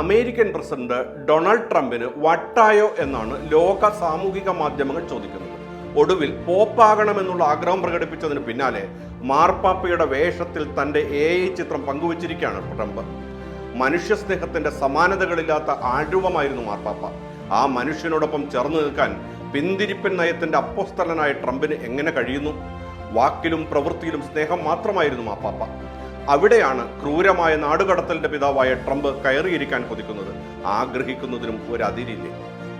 American president Donald ട്രംപിന് വട്ടായോ എന്നാണ് ലോക സാമൂഹിക മാധ്യമങ്ങൾ ചോദിക്കുന്നത്. ഒടുവിൽ പോപ്പാകണമെന്നുള്ള ആഗ്രഹം പ്രകടിപ്പിച്ചതിന് പിന്നാലെ മാർപ്പാപ്പയുടെ വേഷത്തിൽ തന്റെ എ ഐ ചിത്രം പങ്കുവച്ചിരിക്കുകയാണ് ട്രംപ്. മനുഷ്യസ്നേഹത്തിന്റെ സമാനതകളില്ലാത്ത ആഴൂപമായിരുന്നു മാർപ്പാപ്പ. ആ മനുഷ്യനോടൊപ്പം ചേർന്ന് നിൽക്കാൻ പിന്തിരിപ്പൻ നയത്തിന്റെ അപ്പോസ്തലനായ ട്രംപിന് എങ്ങനെ കഴിയുന്നു? വാക്കിലും പ്രവൃത്തിയിലും സ്നേഹം മാത്രമായിരുന്നു മാപ്പാപ്പ അവിടെയാണ് ക്രൂരമായ നാടുകടത്തലിന്റെ പിതാവായ ട്രംപ് കയറിയിരിക്കാൻ കൊതിക്കുന്നത്. ആഗ്രഹിക്കുന്നതിനും ഒരു അതിരില്ലേ?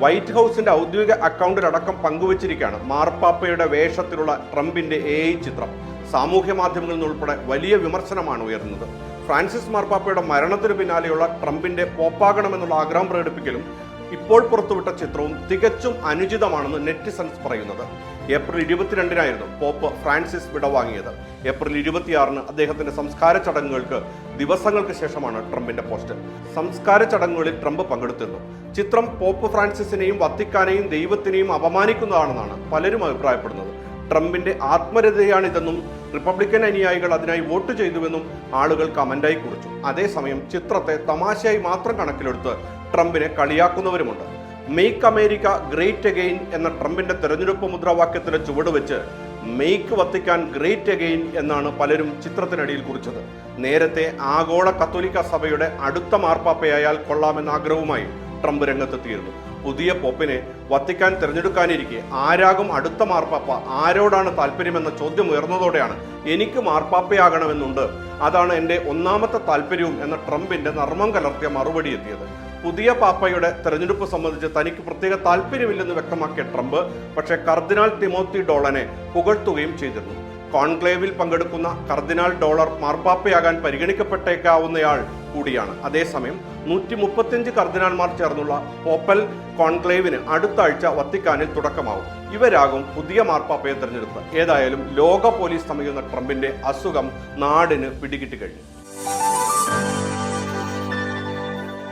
വൈറ്റ് ഹൗസിന്റെ ഔദ്യോഗിക അക്കൗണ്ടിലടക്കം പങ്കുവച്ചിരിക്കുകയാണ് മാർപ്പാപ്പയുടെ വേഷത്തിലുള്ള ട്രംപിന്റെ എ ചിത്രം. സാമൂഹ്യ മാധ്യമങ്ങളിൽ നിന്നുൾപ്പെടെ വലിയ വിമർശനമാണ് ഉയർന്നത് ഫ്രാൻസിസ് മാർപ്പാപ്പയുടെ മരണത്തിന് പിന്നാലെയുള്ള ട്രംപിന്റെ പോപ്പാകണമെന്നുള്ള ആഗ്രഹം പ്രകടിപ്പിക്കലും ഇപ്പോൾ പുറത്തുവിട്ട ചിത്രവും തികച്ചും അനുചിതമാണെന്ന് നെറ്റിസൺസ് പറയുന്നത്. ഏപ്രിൽ ഇരുപത്തിരണ്ടിനായിരുന്നു പോപ്പ് ഫ്രാൻസിസ് വിടവാങ്ങിയത്. ഏപ്രിൽ ഇരുപത്തിയാറിന് അദ്ദേഹത്തിന്റെ സംസ്കാര ചടങ്ങുകൾക്ക് ദിവസങ്ങൾക്ക് ശേഷമാണ് ട്രംപിന്റെ പോസ്റ്റ്. സംസ്കാര ചടങ്ങുകളിൽ ട്രംപ് പങ്കെടുത്തിരുന്നു. ചിത്രം പോപ്പ് ഫ്രാൻസിസിനെയും വത്തിക്കാനെയും ദൈവത്തിനെയും അപമാനിക്കുന്നതാണെന്നാണ് പലരും അഭിപ്രായപ്പെടുന്നത്. ട്രംപിന്റെ ആത്മരതയാണിതെന്നും റിപ്പബ്ലിക്കൻ അനുയായികൾ അതിനായി വോട്ട് ചെയ്തുവെന്നും ആളുകൾ കമന്റായി കുറിച്ചു. അതേസമയം ചിത്രത്തെ തമാശയായി മാത്രം കണക്കിലെടുത്ത് ട്രംപിനെ കളിയാക്കുന്നവരുമുണ്ട്. മെയ്ക്ക് അമേരിക്ക ഗ്രേറ്റ് അഗെയിൻ എന്ന ട്രംപിന്റെ തെരഞ്ഞെടുപ്പ് മുദ്രാവാക്യത്തിന് ചുവട് വെച്ച് മെയ്ക്ക് വത്തിക്കാൻ ഗ്രേറ്റ് അഗെയിൻ എന്നാണ് പലരും ചിത്രത്തിനടിയിൽ കുറിച്ചത്. നേരത്തെ ആഗോള കത്തോലിക്ക സഭയുടെ അടുത്ത മാർപ്പാപ്പയായാൽ കൊള്ളാമെന്ന ആഗ്രഹവുമായി ട്രംപ് രംഗത്തെത്തിയിരുന്നു. പുതിയ പോപ്പിനെ വത്തിക്കാൻ തിരഞ്ഞെടുക്കാനിരിക്കെ ആരാകും അടുത്ത മാർപ്പാപ്പ ആരോടാണ് താല്പര്യമെന്ന ചോദ്യം ഉയർന്നതോടെയാണ് എനിക്ക് മാർപ്പാപ്പയാകണമെന്നുണ്ട്. അതാണ് എന്റെ ഒന്നാമത്തെ താല്പര്യവും എന്ന ട്രംപിന്റെ നർമ്മം കലർത്തിയ മറുപടി എത്തിയത്. പുതിയ പാപ്പയുടെ തെരഞ്ഞെടുപ്പ് സംബന്ധിച്ച് തനിക്ക് പ്രത്യേക താല്പര്യമില്ലെന്ന് വ്യക്തമാക്കിയ ട്രംപ് പക്ഷേ കർദിനാൾ തിമോത്തി ഡോളനെ പുകഴ്ത്തുകയും ചെയ്തിരുന്നു. കോൺക്ലേവിൽ പങ്കെടുക്കുന്ന കർദിനാൾ ഡോളർ മാർപ്പാപ്പയാകാൻ പരിഗണിക്കപ്പെട്ടേക്കാവുന്നയാൾ കൂടിയാണ്. അതേസമയം നൂറ്റി മുപ്പത്തിയഞ്ച് കർദിനാൾമാർ ചേർന്നുള്ള പോപ്പൽ കോൺക്ലേവിന് അടുത്ത ആഴ്ച വത്തിക്കാനിൽ തുടക്കമാവും. ഇവരാകും പുതിയ മാർപ്പാപ്പയെ തെരഞ്ഞെടുപ്പ്. ഏതായാലും ലോക പോലീസ് സമയുന്ന ട്രംപിന്റെ അസുഖം നാടിന് പിടികിട്ടി കഴിഞ്ഞു.